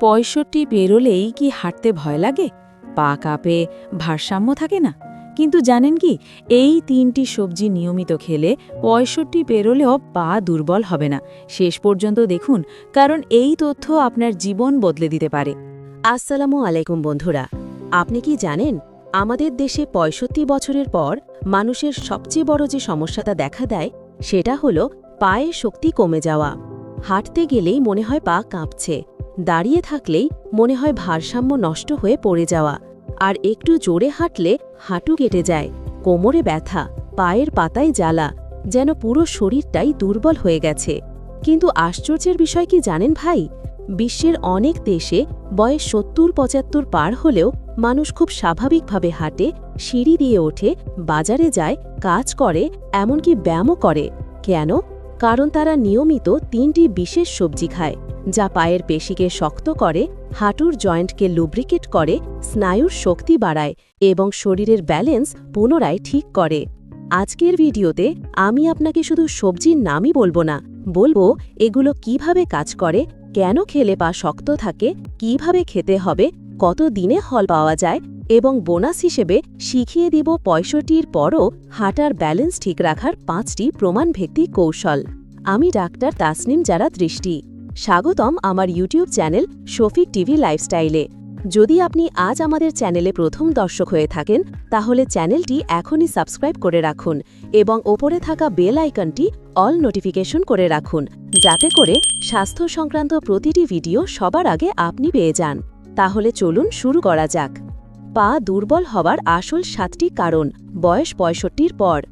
পঁয়ষট্টি পেরোলেই কি হাঁটতে ভয় লাগে? পা কাঁপে, ভারসাম্য থাকে না। কিন্তু জানেন কি, এই তিনটি সবজি নিয়মিত খেলে পঁয়ষট্টি পেরোলেও পা দুর্বল হবে না। শেষ পর্যন্ত দেখুন, কারণ এই তথ্য আপনার জীবন বদলে দিতে পারে। আসসালামু আলাইকুম বন্ধুরা, আপনি কি জানেন, আমাদের দেশে পঁয়ষট্টি বছরের পর মানুষের সবচেয়ে বড় যে সমস্যাটা দেখা দেয়, সেটা হলো পায়ে শক্তি কমে যাওয়া। হাঁটতে গেলেই মনে হয় পা কাঁপছে। দাঁড়িয়ে থাকলেই মনে হয় ভারসাম্য নষ্ট হয়ে পড়ে যাওয়া। আর একটু জোরে হাঁটলে হাঁটু কেটে যায়, কোমরে ব্যথা, পায়ের পাতায় জ্বালা, যেন পুরো শরীরটাই দুর্বল হয়ে গেছে। কিন্তু আশ্চর্যের বিষয় কি জানেন ভাই? বিশ্বের অনেক দেশে বয়স সত্তর পঁচাত্তর পার হলেও মানুষ খুব স্বাভাবিকভাবে হাঁটে, সিঁড়ি দিয়ে ওঠে, বাজারে যায়, কাজ করে, এমনকি ব্যায়ামও করে। কেন? কারণ তারা নিয়মিত তিনটি বিশেষ সবজি খায়, যা পায়ের পেশিকে শক্ত করে, হাঁটুর জয়েন্টকে লুব্রিকেট করে, স্নায়ুর শক্তি বাড়ায় এবং শরীরের ব্যালেন্স পুনরায় ঠিক করে। আজকের ভিডিওতে আমি আপনাকে শুধু সবজির নামই বলব না, বলব এগুলো কীভাবে কাজ করে, কেন খেলে পা শক্ত থাকে, কীভাবে খেতে হবে কত দিনে হল পাওয়া যায় এবং বোনাস হিসেবে শিখিয়ে দিব পঁয়ষট্টির পরও হাঁটার ব্যালেন্স ঠিক রাখার পাঁচটি প্রমাণভিত্তিক কৌশল। আমি ডাক্তার তাসনিম যারা দৃষ্টি। স্বাগতম আমার ইউটিউব চ্যানেল শফিক টিভি লাইফস্টাইলে। যদি আপনি আজ আমাদের চ্যানেলে প্রথম দর্শক হয়ে থাকেন, তাহলে চ্যানেলটি এখনই সাবস্ক্রাইব করে রাখুন এবং ওপরে থাকা বেল আইকনটি অল নোটিফিকেশন করে রাখুন, যাতে করে স্বাস্থ্য সংক্রান্ত প্রতিটি ভিডিও সবার আগে আপনি পেয়ে যান। তাহলে চলুন শুরু করা যাক। পা দুর্বল হবার আসল সাতটি কারণ বয়স পঁয়ষট্টির পর।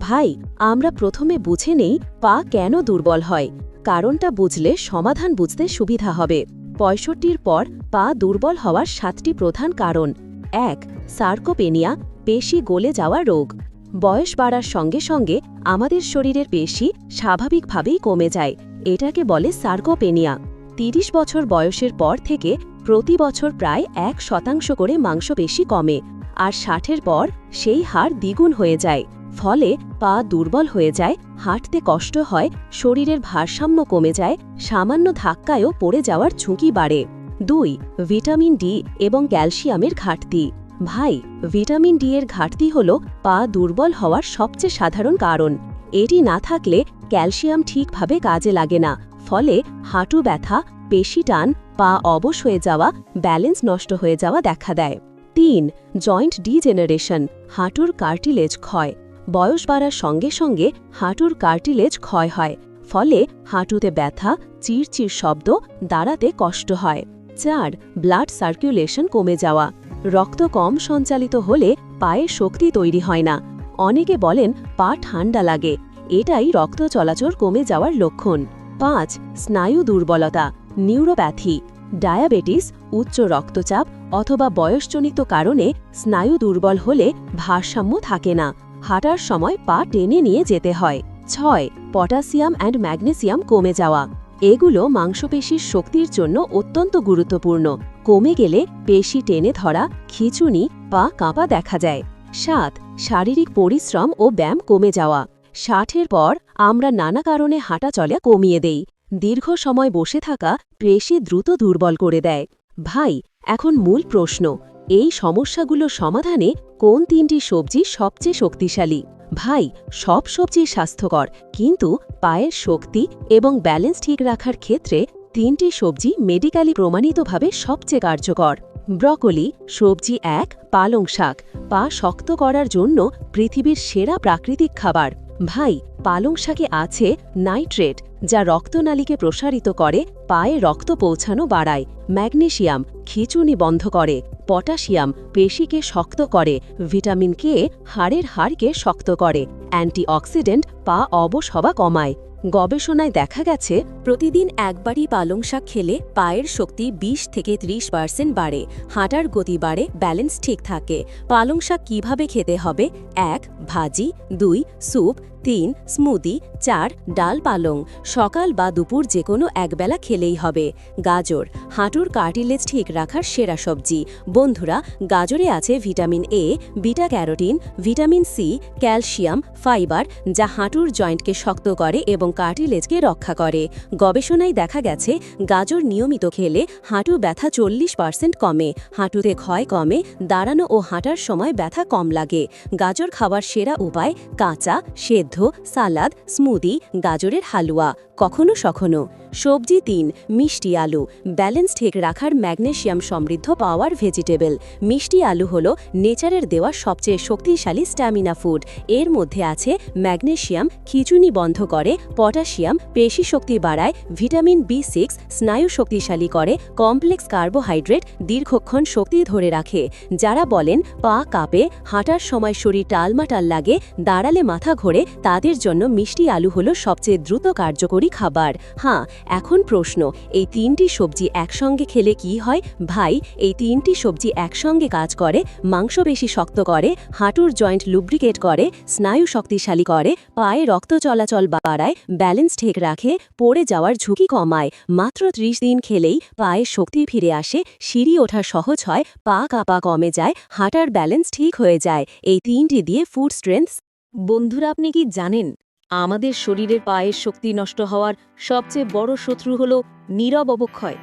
ভাই, আমরা প্রথমে বুঝে নেই পা কেন দুর্বল হয়। কারণটা বুঝলে সমাধান বুঝতে সুবিধা হবে। পঁয়ষট্টির পর পা দুর্বল হওয়ার সাতটি প্রধান কারণ। এক, সার্কোপেনিয়া, পেশি গলে যাওয়া রোগ। বয়স বাড়ার সঙ্গে সঙ্গে আমাদের শরীরের পেশি স্বাভাবিকভাবেই কমে যায়। এটাকে বলে সার্কোপেনিয়া। তিরিশ বছর বয়সের পর থেকে প্রতি বছর প্রায় এক শতাংশ করে মাংসপেশি কমে আর ষাটের পর সেই হার দ্বিগুণ হয়ে যায়। ফলে পা দুর্বল হয়ে যায়, হাঁটতে কষ্ট হয়, শরীরের ভারসাম্য কমে যায়, সামান্য ধাক্কায়ও পড়ে যাওয়ার ঝুঁকি বাড়ে। দুই, ভিটামিন ডি এবং ক্যালসিয়ামের ঘাটতি। ভাই, ভিটামিন ডি এর ঘাটতি হল পা দুর্বল হওয়ার সবচেয়ে সাধারণ কারণ। এটি না থাকলে ক্যালসিয়াম ঠিকভাবে কাজে লাগে না। ফলে হাঁটু ব্যথা, পেশি টান, পা অবশ হয়ে যাওয়া, ব্যালেন্স নষ্ট হয়ে যাওয়া দেখা দেয়। তিন, জয়েন্ট ডিজেনারেশন, হাঁটুর কার্টিলেজ ক্ষয়। বয়স বাড়ার সঙ্গে সঙ্গে হাঁটুর কার্টিলেজ ক্ষয় হয়, ফলে হাঁটুতে ব্যথা, চিরচির শব্দ, দাঁড়াতে কষ্ট হয়। চার, ব্লাড সার্কুলেশন কমে যাওয়া। রক্ত কম সঞ্চালিত হলে পায়ে শক্তি তৈরি হয় না। অনেকে বলেন পা ঠান্ডা লাগে, এটাই রক্ত চলাচল কমে যাওয়ার লক্ষণ। পাঁচ, স্নায়ু দুর্বলতা, নিউরোপ্যাথি, ডায়াবেটিস, উচ্চ রক্তচাপ অথবা বয়সজনিত কারণে স্নায়ু দুর্বল হলে ভারসাম্য থাকে না। হাঁটার সময় পা টেনে নিয়ে যেতে হয়। ছয়, পটাশিয়াম অ্যান্ড ম্যাগনেসিয়াম কমে যাওয়া। এগুলো মাংসপেশির শক্তির জন্য অত্যন্ত গুরুত্বপূর্ণ। কমে গেলে পেশি টেনে ধরা, খিচুনি পা কাঁপা দেখা যায়। সাত, শারীরিক পরিশ্রম ও ব্যায়াম কমে যাওয়া। ষাটের পর আমরা নানা কারণে হাঁটা চলা কমিয়ে দেই। দীর্ঘ সময় বসে থাকা পেশি দ্রুত দুর্বল করে দেয়। ভাই, এখন মূল প্রশ্ন, এই সমস্যাগুলো সমাধানে কোন তিনটি সবজি সবচেয়ে শক্তিশালী? ভাই, সব সবজি স্বাস্থ্যকর, কিন্তু পায়ের শক্তি এবং ব্যালেন্স ঠিক রাখার ক্ষেত্রে তিনটি সবজি মেডিক্যালি প্রমাণিতভাবে সবচেয়ে কার্যকর। ব্রকলি, সবজি এক, পালং শাক, পা শক্ত করার জন্য পৃথিবীর সেরা প্রাকৃতিক খাবার। ভাই, পালং শাকে আছে নাইট্রেট, যা রক্তনালীকে প্রসারিত করে, পায়ে রক্ত পৌঁছানো বাড়ায়, ম্যাগনেশিয়াম, খিচুনি বন্ধ করে, পটাশিয়াম, পেশিকে শক্ত করে, ভিটামিন কে, হাড়ের হাড়কে শক্ত করে, অ্যান্টিঅক্সিডেন্ট পা হওয়া কমায়। গবেষণায় দেখা গেছে, প্রতিদিন একবারই পালং শাক খেলে পায়ের শক্তি ২০ থেকে ৩০ পার্সেন্ট বাড়ে, হাঁটার গতি বাড়ে ব্যালেন্স ঠিক থাকে। পালং শাক কীভাবে খেতে হবে? এক, ভাজি। দুই, স্যুপ। তিন, স্মুদি, চার, ডাল পালং। সকাল বা দুপুর যে কোনো একবেলা খেলেই হবে। গাজর, হাঁটুর কার্টিলেজ ঠিক রাখার সেরা সবজি। বন্ধুরা, গাজরে আছে vitamin A beta carotene, vitamin C calcium, fibre, যা হাঁটুর জয়েন্টকে শক্ত করে এবং কার্টিলেজকে রক্ষা করে। গবেষণায় দেখা গেছে, গাজর নিয়মিত খেলে হাঁটু ব্যথা চল্লিশ পার্সেন্ট কমে, হাঁটুতে ক্ষয় কমে, দাঁড়ানো ও হাঁটার সময় ব্যথা কম লাগে। গাজর খাবার সেরা উপায় কাঁচা, সেদ্ধ সালাদ স্মুদি গাজরের হালুয়া কখনো সখনো। সবজি তিন, মিষ্টি আলু। ব্যালেন্স ঠিক রাখার ম্যাগনেশিয়াম সমৃদ্ধ পাওয়ার ভেজিটেবল। মিষ্টি আলু হল নেচারের দেওয়া সবচেয়ে শক্তিশালী স্ট্যামিনা ফুড। এর মধ্যে আছে ম্যাগনেশিয়াম খিচুনি বন্ধ করে, পটাশিয়াম, পেশি শক্তি বাড়ায়, ভিটামিন বি সিক্স, স্নায়ু শক্তিশালী করে, কমপ্লেক্স কার্বোহাইড্রেট দীর্ঘক্ষণ শক্তি ধরে রাখে। যারা বলেন, পা কাঁপে, হাঁটার সময় শরীর টালমাটাল লাগে, দাঁড়ালে মাথা ঘোরে, তাদের জন্য মিষ্টি আলু হলো সবচেয়ে দ্রুত কার্যকরী খাবার। হ্যাঁ এখন প্রশ্ন, এই তিনটি সবজি একসঙ্গে খেলে কি হয়? ভাই, এই তিনটি সবজি একসঙ্গে কাজ করে, মাংস বেশি শক্ত করে, হাঁটুর জয়েন্ট লুব্রিকেট করে, স্নায়ু শক্তিশালী করে, পায়ে রক্ত চলাচল বাড়ায়, ব্যালেন্স ঠিক রাখে, পড়ে যাওয়ার ঝুঁকি কমায়, মাত্র ত্রিশ দিন খেলেই পায়ে শক্তি ফিরে আসে, সিঁড়ি ওঠা সহজ হয়, পা কাপা কমে যায়, হাঁটার ব্যালেন্স ঠিক হয়ে যায়, এই তিনটি দিয়ে ফুড স্ট্রেংথ বন্ধুরা, আপনি কি জানেন আমাদের শরীরের পায়ের শক্তি নষ্ট হওয়ার সবচেয়ে বড় শত্রু হল নীরব অবক্ষয়।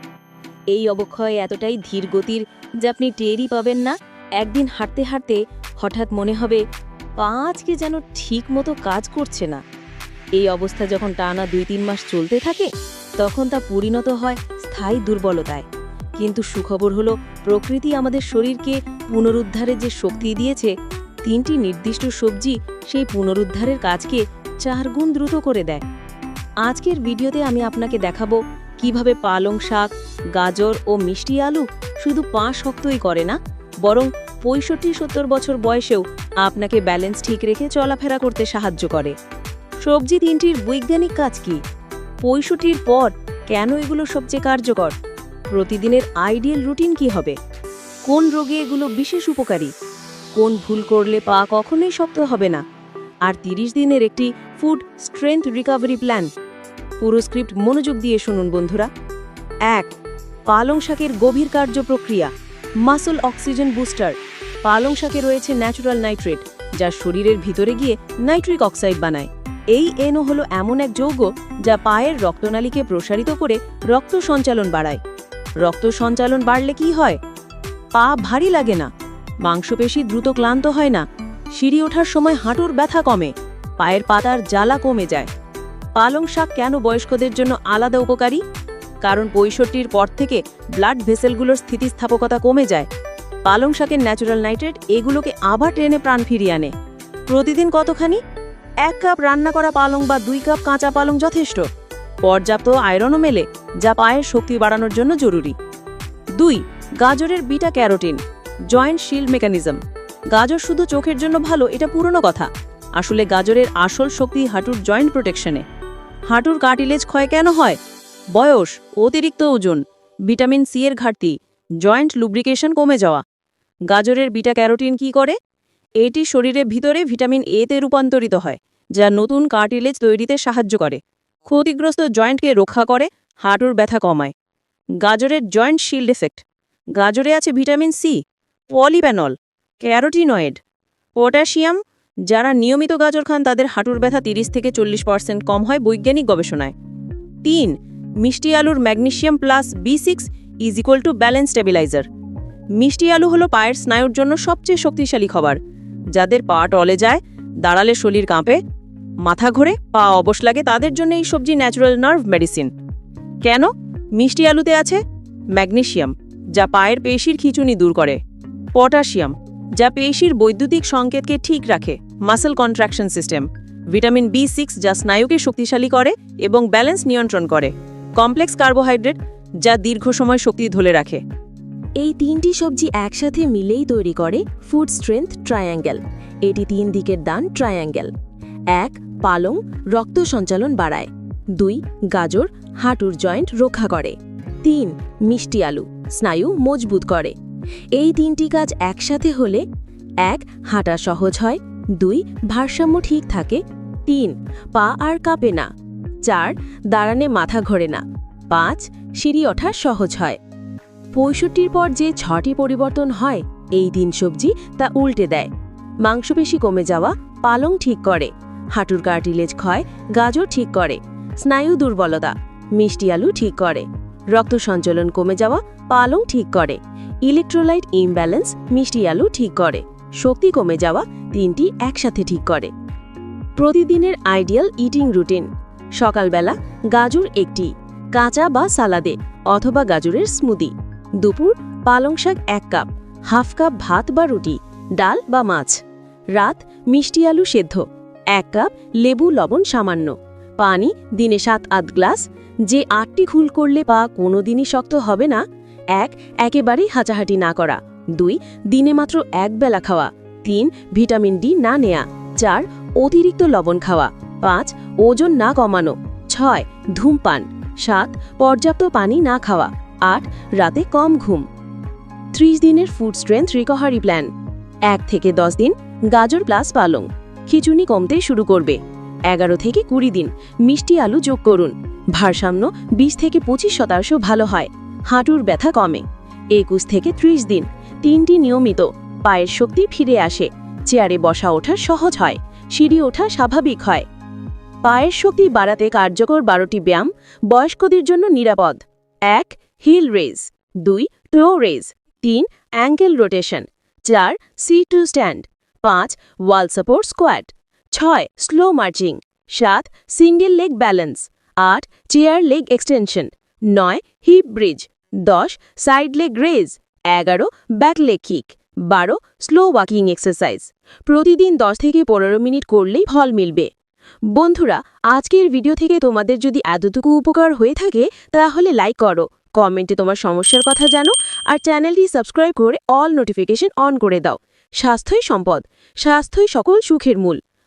এই অবক্ষয় এতটাই ধীর গতির যে আপনি টেরই পাবেন না। একদিন হাঁটতে হাঁটতে হঠাৎ মনে হবে পা আজকে যেন ঠিক মতো কাজ করছে না। এই অবস্থা যখন টানা দুই তিন মাস চলতে থাকে, তখন তা পরিণত হয় স্থায়ী দুর্বলতায়। কিন্তু সুখবর হলো, প্রকৃতি আমাদের শরীরকে পুনরুদ্ধারের যে শক্তি দিয়েছে, তিনটি নির্দিষ্ট সবজি সেই পুনরুদ্ধারের কাজকে চার গুণ দ্রুত করে দেয়। আজকের ভিডিওতে আমি আপনাকে দেখাবো কীভাবে পালং শাক, গাজর ও মিষ্টি আলু শুধু পা শক্তই করে না, বরং পঁয়ষট্টি সত্তর বছর বয়সেও আপনাকে ব্যালেন্স ঠিক রেখে চলাফেরা করতে সাহায্য করে। সবজি তিনটির বৈজ্ঞানিক কাজ কি? পঁয়ষট্টির পর কেন এগুলো সবচেয়ে কার্যকর? প্রতিদিনের আইডিয়াল রুটিন কি হবে? কোন রোগে এগুলো বিশেষ উপকারী? কোন ভুল করলে পা কখনোই শক্ত হবে না? আর তিরিশ দিনের একটি ফুড স্ট্রেংথ রিকভারি প্ল্যান। পুরো স্ক্রিপ্ট মনোযোগ দিয়ে শুনুন বন্ধুরা। এক, পালং শাকের গভীর কার্য প্রক্রিয়া, মাসল অক্সিজেন বুস্টার। পালং শাকে রয়েছে ন্যাচুরাল নাইট্রেট, যা শরীরের ভিতরে গিয়ে নাইট্রিক অক্সাইড বানায়। এই এনও হলো এমন এক যৌগ যা পায়ের রক্তনালীকে প্রসারিত করে রক্ত সঞ্চালন বাড়ায়। রক্ত সঞ্চালন বাড়লে কি হয়? পা ভারী লাগে না। মাংসপেশি দ্রুত ক্লান্ত হয় না। সিঁড়ি ওঠার সময় হাঁটুর ব্যথা কমে, পায়ের পাতার জ্বালা কমে যায়। পালং শাক কেন বয়স্কদের জন্য আলাদা উপকারী? কারণ পঁয়ষট্টির পর থেকে ব্লাড ভেসেলগুলোর স্থিতিস্থাপকতা কমে যায়। পালং শাকের ন্যাচুরাল নাইট্রেট এগুলোকে আবার ট্রেনে প্রাণ ফিরিয়ে আনে। প্রতিদিন কতখানি? এক কাপ রান্না করা পালং বা দুই কাপ কাঁচা পালং যথেষ্ট। পর্যাপ্ত আয়রনও মেলে, যা পায়ের শক্তি বাড়ানোর জন্য জরুরি। দুই, গাজরের beta carotene, joint shield mechanism. গাজর শুধু চোখের জন্য ভালো, এটা পুরনো কথা। আসলে গাজরের আসল শক্তি হাঁটুর জয়েন্ট প্রোটেকশনে। হাঁটুর কার্টিলেজ ক্ষয় কেন হয়? বয়স, অতিরিক্ত ওজন, ভিটামিন সি এর ঘাটতি, জয়েন্ট লুব্রিকেশন কমে যাওয়া। গাজরের বিটা ক্যারোটিন কি করে? এটি শরীরের ভিতরে ভিটামিন এতে রূপান্তরিত হয়, যা নতুন কার্টিলেজ তৈরিতে সাহায্য করে। ক্ষতিগ্রস্ত জয়েন্টকে রক্ষা করে, হাঁটুর ব্যথা কমায়। গাজরের জয়েন্ট শিল্ড এফেক্ট। গাজরে আছে vitamin C, polyphenol carotenoid, potassium, যারা নিয়মিত গাজর খান তাদের হাঁটুর ব্যথা তিরিশ থেকে চল্লিশ পার্সেন্ট কম হয় বৈজ্ঞানিক গবেষণায়। তিন, মিষ্টি আলুর magnesium plus B six is equal to balance stabiliser. মিষ্টি আলু হলো পায়ের স্নায়ুর জন্য সবচেয়ে শক্তিশালী খাবার, যাদের পা টলে যায়, দাঁড়ালে শরীর কাঁপে, মাথা ঘোরে, পা অবশ লাগে, তাদের জন্য এই সবজি ন্যাচুরাল নার্ভ মেডিসিন কেন? মিষ্টি আলুতে আছে ম্যাগনেশিয়াম, যা পায়ের পেশির খিচুনি দূর করে, পটাশিয়াম। যা পেশির বৈদ্যুতিক সংকেতকে ঠিক রাখে muscle contraction system vitamin B six যা স্নায়ুকে শক্তিশালী করে এবং ব্যালেন্স নিয়ন্ত্রণ করে কমপ্লেক্স কার্বোহাইড্রেট যা দীর্ঘ সময় শক্তি ধরে রাখে। এই তিনটি সবজি একসাথে মিলেই তৈরি করে ফুড স্ট্রেংথ ট্রায়াঙ্গেল এটি তিন দিকের দান ট্রায়াঙ্গেল এক, পালং, রক্ত সঞ্চালন বাড়ায়। দুই, গাজর, হাঁটুর জয়েন্ট রক্ষা করে। তিন, মিষ্টি আলু, স্নায়ু মজবুত করে। এই তিনটি কাজ একসাথে হলে, এক, হাঁটা সহজ হয়, দুই, ভারসাম্য ঠিক থাকে, তিন, পা আর কাঁপে না, চার, দাঁড়ানে মাথা ঘোরে না, পাঁচ, সিঁড়ি ওঠা সহজ হয়। পঁয়ষট্টির পর যে ছটি পরিবর্তন হয়, এই দিন সবজি তা উল্টে দেয়। মাংসপেশি কমে যাওয়া, পালং ঠিক করে, হাঁটুর কার্টিলেজ ক্ষয়, গাজর ঠিক করে, স্নায়ু দুর্বলতা, মিষ্টি আলু ঠিক করে। রক্ত সঞ্চালন কমে যাওয়া, পালং ঠিক করে। ইলেকট্রোলাইট ইমব্যালেন্স, মিষ্টি আলু ঠিক করে। শক্তি কমে যাওয়া, তিনটি একসাথে ঠিক করে। প্রতিদিনের আইডিয়াল ইটিং রুটিন। সকালবেলা গাজর একটি, কাঁচা বা সালাদে অথবা গাজরের স্মুদি। দুপুর পালং শাক এক কাপ, হাফ কাপ ভাত বা রুটি, ডাল বা মাছ। রাত মিষ্টি আলু সেদ্ধ, এক কাপ লেবু লবণ সামান্য। পানি, দিনে সাত আধ গ্লাস, যে আটটি খুল করলে পা কোনোদিনই শক্ত হবে না। এক, একেবারেই হাঁচাহাঁটি না করা। দুই, দিনে মাত্র এক বেলা খাওয়া। তিন, ভিটামিন ডি না নেয়া। চার, অতিরিক্ত লবণ খাওয়া। পাঁচ, ওজন না কমানো। ছয়, ধূমপান। সাত, পর্যাপ্ত পানি না খাওয়া। আট, রাতে কম ঘুম। ত্রিশ দিনের ফুড স্ট্রেংথ রিকভারি প্ল্যান। এক থেকে দশ দিন গাজর প্লাস পালং। খিচুনি কমতে শুরু করবে। এগারো থেকে কুড়ি দিন। মিষ্টি আলু যোগ করুন। ভারসাম্য বিশ থেকে পঁচিশ শতাংশ ভালো হয়। হাঁটুর ব্যথা কমে। একুশ থেকে ত্রিশ দিন। তিনটি নিয়মিত। পায়ের শক্তি ফিরে আসে। চেয়ারে বসা ওঠা সহজ হয়। সিঁড়ি ওঠা স্বাভাবিক হয়। পায়ের শক্তি বাড়াতে কার্যকর বারোটি ব্যায়াম বয়স্কদের জন্য নিরাপদ। এক, হিল রেজ দুই টো রেজ তিন, অ্যাঙ্কেল রোটেশন। চার, সি টু স্ট্যান্ড। পাঁচ, ওয়াল সাপোর্ট স্কোয়াড। ছয় স্লো মার্চিং সাত সিঙ্গেল লেগ ব্যালেন্স আট চেয়ার লেগ এক্সটেনশন নয় হিপ ব্রিজ দশ সাইড লেগ রেজ এগারো ব্যাক লেগ কিক বারো স্লো ওয়াকিং এক্সারসাইজ প্রতিদিন দশ থেকে পনেরো মিনিট করলেই ফল মিলবে। বন্ধুরা, আজকের ভিডিও থেকে তোমাদের যদি এতটুকু উপকার হয়ে থাকে, তাহলে লাইক করো কমেন্টে তোমার সমস্যার কথা জানো, আর চ্যানেলটি সাবস্ক্রাইব করে অল নোটিফিকেশন অন করে দাও। স্বাস্থ্যই সম্পদ, স্বাস্থ্যই সকল সুখের মূল।